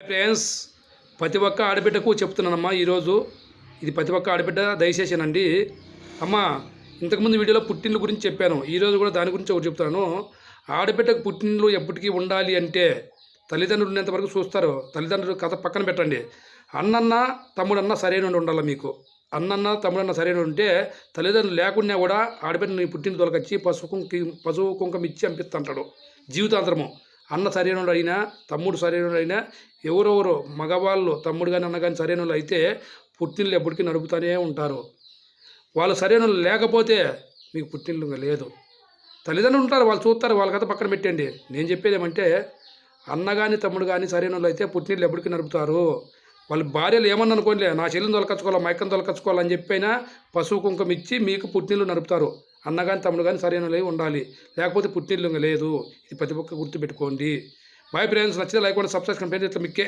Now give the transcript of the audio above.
Friends ప్రతి ఒక్క ఆడబిడ్డకు చెప్తున్నానమ్మా ఈరోజు. ఇది ప్రతి ఒక్క ఆడబిడ్డ దయచేసానండి. అమ్మా ఇంతకుముందు వీడియోలో పుట్టిండ్ల గురించి చెప్పాను. ఈరోజు కూడా దాని గురించి ఒకటి చెప్తున్నాను. ఆడబిడ్డకు పుట్టిండ్లు ఎప్పటికీ ఉండాలి అంటే తల్లిదండ్రులు ఉన్నంత చూస్తారు. తల్లిదండ్రులు కథ పక్కన పెట్టండి. అన్నన్న తమ్ముడన్న సరైన ఉండాలి మీకు? అన్నన్న తమ్ముడన్న సరైన ఉంటే తల్లిదండ్రులు లేకున్నా కూడా ఆడబిడ్డని పుట్టిన తొలకొచ్చి పసుపు కుంకి పసుపు కుంకం ఇచ్చి పంపిస్తుంటాడు జీవితాంతరము. అన్న సరైనడు అయినా తమ్ముడు సరైన అయినా ఎవరెవరు మగవాళ్ళు తమ్ముడు కానీ అన్న కానీ సరైన వాళ్ళు అయితే పుట్టినలు ఎప్పటికీ నడుపుతూనే ఉంటారు. వాళ్ళు సరైన వాళ్ళు లేకపోతే మీకు పుట్టినలు ఇంకా లేదు. తల్లిదండ్రులు ఉంటారు వాళ్ళు చూస్తారు వాళ్ళ కథ పక్కన పెట్టండి. నేను చెప్పేది ఏమంటే అన్న కానీ తమ్ముడు కానీ సరైన వాళ్ళు అయితే పుట్టినలు ఎప్పటికీ నడుపుతారు. వాళ్ళ భార్యలు ఏమన్నా అనుకోండి నా చెల్లిని తొలకచ్చుకోవాలి మా అక్కని తొలకచ్చుకోవాలని చెప్పైనా పశువు కుంకం ఇచ్చి మీకు పుట్టినలు నడుపుతారు. అన్న కానీ తమ్ముడు కానీ సరైన ఉండాలి. లేకపోతే పుట్టిల్లు లేదు. ఇది ప్రతి ఒక్క గుర్తుపెట్టుకోండి. బాయ్ ఫ్రెండ్స్ నచ్చితే లైక్ కూడా సబ్స్క్రైబ్ కంపెనీ ఇట్లా మీకే